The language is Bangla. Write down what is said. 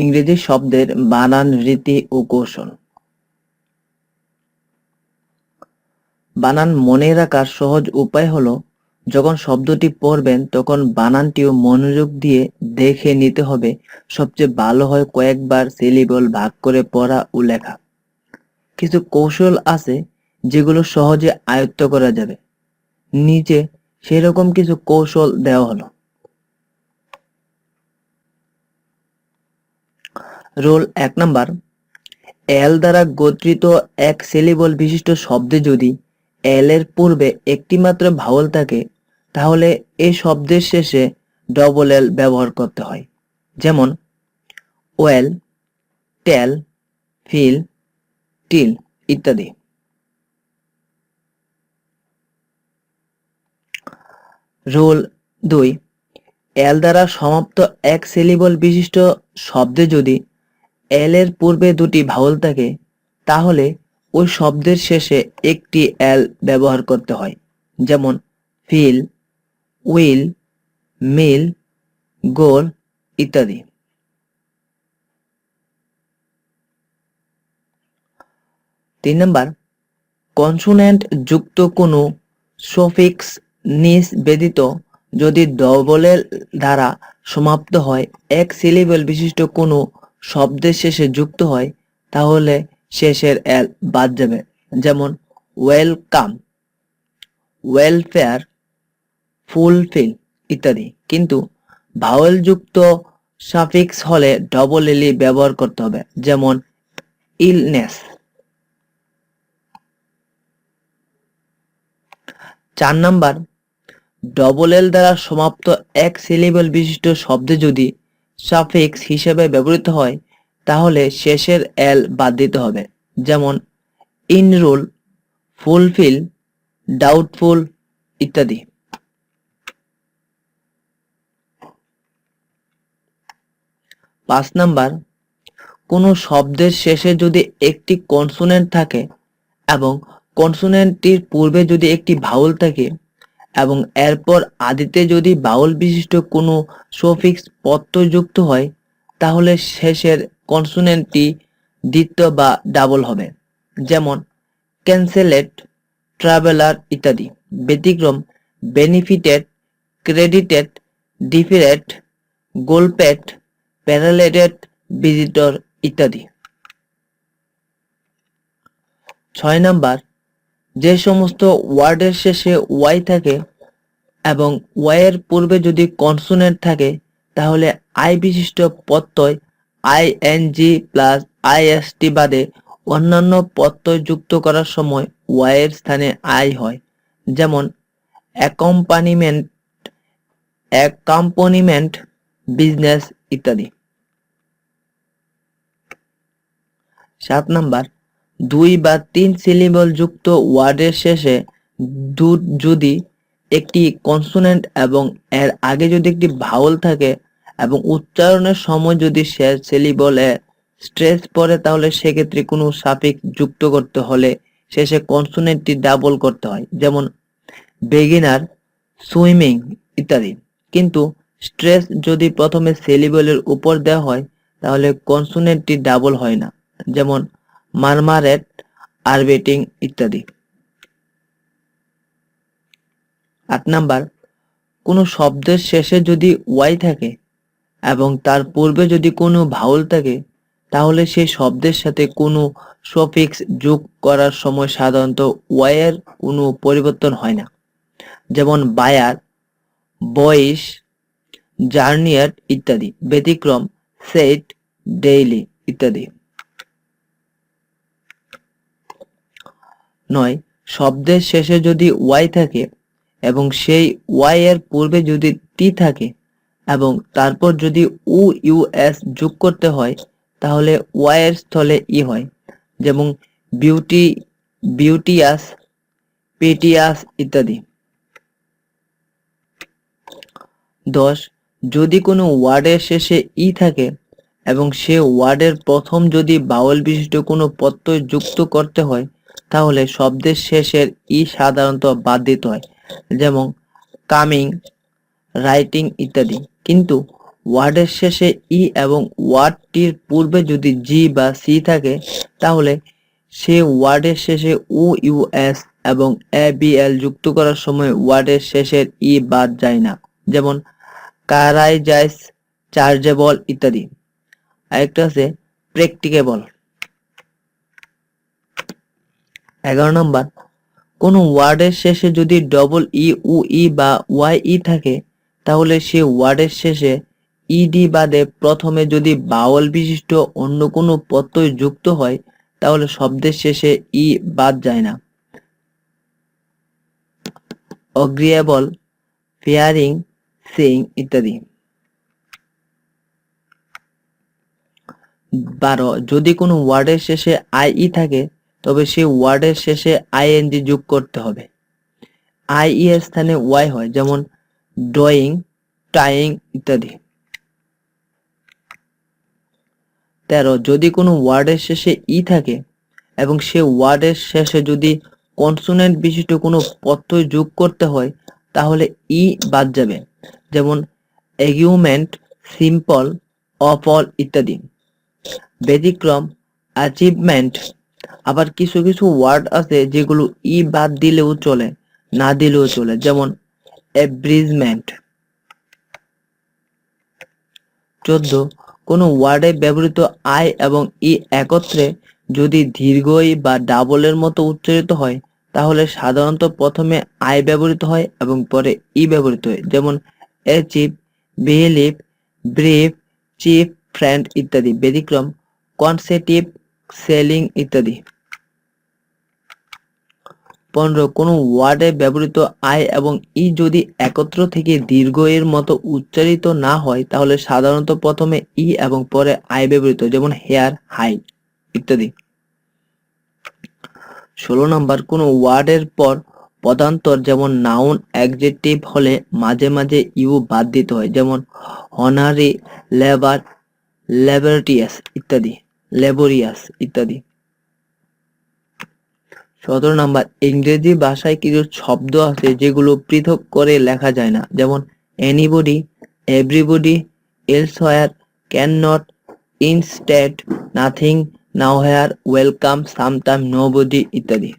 ইংরেজি শব্দের বানান রীতি ও কৌশল। বানান মনে রাখার সহজ উপায় হলো, যখন শব্দটি পড়বেন, তখন বানানটিও মনোযোগ দিয়ে দেখে নিতে হবে, সবচেয়ে ভালো হয় কয়েকবার সিলিবল ভাগ করে পড়া ও লেখা। কিছু কৌশল আছে যেগুলো সহজে আয়ত্ত করা যাবে। নিচে সেরকম কিছু কৌশল দেওয়া হলো। রোল এক নাম্বার। এল দ্বারা গঠিত এক সিলেবল বিশিষ্ট শব্দে যদি এল এর পূর্বে একটি মাত্র ভাওয়াল থাকে, তাহলে এই শব্দের শেষে ডবল এল ব্যবহার করতে হয়। যেমন, ওয়েল, টেল, ফিল, টিল ইত্যাদি। রোল দুই, এল দ্বারা সমাপ্ত এক সিলেবল বিশিষ্ট শব্দে যদি এল এর পূর্বে দুটি ভাওয়াল থাকে, তাহলে ওই শব্দের শেষে একটি এল ব্যবহার করতে হয়। যেমন ফিল উইল মিল গোল ইত্যাদি। তিন নম্বর কনসোনেন্ট যুক্ত কোনো সফিক্স নিস ব্যতীত যদি ডবলের দ্বারা সমাপ্ত হয়, এক সিলেবল বিশিষ্ট কোনো শব্দের শেষে যুক্ত হয়, তাহলে শেষের এল বাদ যাবে। যেমন ওয়েলকাম ওয়েলফেয়ার ফুলফিল ইত্যাদি। কিন্তু ভাওয়েল যুক্ত সাফিক্স হলে ডবল এলি ব্যবহার করতে হবে। যেমন ইলনেস চার নাম্বার ডবল এল দ্বারা সমাপ্ত এক সিলেবল বিশিষ্ট শব্দে যদি সাফিক্স হিসেবে ব্যবহৃত হয়, তাহলে শেষের এল বাদ দিতে হবে। যেমন ইনরোল ফুলফিল ডাউটফুল ইত্যাদি। পাঁচ নাম্বার, কোনো শব্দের শেষে যদি একটি কনসোনেন্ট থাকে এবং কনসোনেন্টটির পূর্বে যদি একটি ভাউল থাকে এবং এরপর আদিতে যদি বাউল বিশিষ্ট কোনো সফিক্স প্রত্যয় যুক্ত হয়, তাহলে শেষের কনসোনেন্টটি দ্বিতীয় বা ডাবল হবে। যেমন, ক্যান্সেলেট, ট্রাভেলার ইত্যাদি। ব্যতিক্রম, বেনিফিটেড, ক্রেডিটেড, ডিফিরেট গোলপেট প্যারালেটেড, ভিজিটর ইত্যাদি। ছয় নাম্বার যে সমস্ত ওয়ার্ডের শেষে ওয়াই থাকে এবং ওয়াই এর পূর্বে যদি কনসোনেন্ট থাকে, তাহলে আই বিশিষ্ট প্রত্যয় I N G plus I S T বাদে অন্যান্য প্রত্যয় যুক্ত করার সময় ওয়াই এর স্থানে আই হয়। যেমন অ্যাকম্পানিমেন্ট অ্যাকম্পনিমেন্ট বিজনেস ইত্যাদি। সাত নাম্বার দুই বা তিন সিলেবল যুক্ত ওয়ার্ডের শেষে যদি একটি কনসোনেন্ট এবং এর আগে যদি একটি ভাওয়াল থাকে এবং উচ্চারণের সময় যদি শেষ সিলেবলে স্ট্রেস পড়ে, তাহলে সেক্ষেত্রে কোনো সাফিক্স যুক্ত করতে হলে শেষে কনসোনেন্টটি ডাবল করতে হয়। যেমন বেগিনার সুইমিং ইত্যাদি। কিন্তু স্ট্রেস যদি প্রথমে সেলিবলের উপর দেওয়া হয়, তাহলে কনসোনেন্টটি ডাবল হয় না। যেমন মারমারেট আরবেটিং ইত্যাদি। আট নাম্বার, কোনো শব্দের শেষে যদি ওয়াই থাকে এবং তার পূর্বে যদি কোনো ভাউল থাকে, তাহলে সেই শব্দের সাথে কোনো সফিক্স যোগ করার সময় সাধারণত ওয়াইয়ের কোনো পরিবর্তন হয় না। যেমন বায়ার, বয়স, জার্নিয়ার ইত্যাদি, ব্যতিক্রম, সেট, ডেইলি ইত্যাদি। নয়, শব্দের শেষে যদি ওয়াই থাকে এবং সেই ওয়াই এর পূর্বে যদি টি থাকে এবং তারপর যদি উ, ইউ, এস যোগ করতে হয়, তাহলে ওয়াই এর স্থলে ই হয়। যেমন বিউটি, বিউটিয়াস, পেটিয়াস ইত্যাদি। দশ, যদি কোনো ওয়ার্ডের শেষে ই থাকে এবং সে ওয়ার্ডের প্রথম যদি বাউল বিশিষ্ট কোনো প্রত্যয় যুক্ত করতে হয় তাহলে শব্দের শেষের ই সাধারণত বাদ দিতে হয়, যেমন কামিং, রাইটিং ইত্যাদি। কিন্তু ওয়ার্ডের শেষে ই এবং ওয়ার্ডটির পূর্বে যদি জি বা সি থাকে, তাহলে সে ওয়ার্ডের শেষে ও ইউ, এস এবং এ, বি, এল যুক্ত করার সময় ওয়ার্ডের শেষের ই বাদ যায় না, যেমন কারাইজাইস, চার্জেবল ইত্যাদি। আরেকটা আছে প্র্যাকটিকেবল। এগারো নম্বর। কোন ওয়ার্ডের শেষে যদি ডবল ই উ ই বা ওয়াই ই থাকে, তাহলে সে ওয়ার্ডের শেষে ইডি বাদে প্রথমে যদি বাউল বিশিষ্ট অন্য কোনো প্রত্যয় যুক্ত হয়, তাহলে শব্দের শেষে ই বাদ যায় না। অগ্রিয়েবল, ফেয়ারিং সিং ইত্যাদি। বারো, যদি কোনো ওয়ার্ডের শেষে আই ই থাকে তবে সেই ওয়ার্ডের শেষে আইএনজি যোগ করতে হবে। আই এর স্থানে ওয়াই হয়, যেমন ড্রয়িং টাইং ইত্যাদি। তেরো, যদি কোনো ওয়ার্ডের শেষে ই থাকে এবং সে ওয়ার্ডের শেষে যদি কনসোনেন্ট বিশিষ্ট কোনো প্রত্যয় যোগ করতে হয়, তাহলে ই বাদ যাবে, যেমন এগিউমেন্ট, সিম্পল, অপল ইত্যাদি। ব্যতিক্রম, অ্যাচিভমেন্ট আবার কিছু কিছু ওয়ার্ড আছে যেগুলো ই বাদ দিলেও চলে, না দিলেও চলে। যেমন এব্রিজমেন্ট চোদ্দ, কোনো ওয়ার্ডে ব্যবহৃত আই এবং ই একত্রে যদি দীর্ঘ ই বা ডাবলের মতো উচ্চারিত হয়, তাহলে সাধারণত প্রথমে আই ব্যবহৃত হয় এবং পরে ই ব্যবহৃত হয়। যেমন achieve believe brief chief, friend ইত্যাদি। ব্যতিক্রম, কনসেটিভ, সেলিং ইত্যাদি। পনেরো কোনো ওয়ার্ডে ব্যবহৃত আই এবং ই যদি একত্র থেকে দীর্ঘ এর মতো উচ্চারিত না হয়, তাহলে সাধারণত প্রথমে ই এবং পরে আই ব্যবহৃত, যেমন হেয়ার, হাইট ইত্যাদি। ষোলো নম্বর, কোনো ওয়ার্ডের পর পদান্তর, যেমন নাউন, অ্যাডজেক্টিভ হলে মাঝে মাঝে ইউ বাদ দিতে হয়, যেমন হনারি, লেবার ল্যাবরেটিয়াস ইত্যাদি, লেবোরিয়াস ইত্যাদি। সতেরো নাম্বার, ইংরেজি ভাষায় কিছু শব্দ আছে যেগুলো পৃথক করে লেখা যায় না। যেমন anybody everybody elsewhere cannot instead nothing now here welcome sometime nobody ইত্যাদি।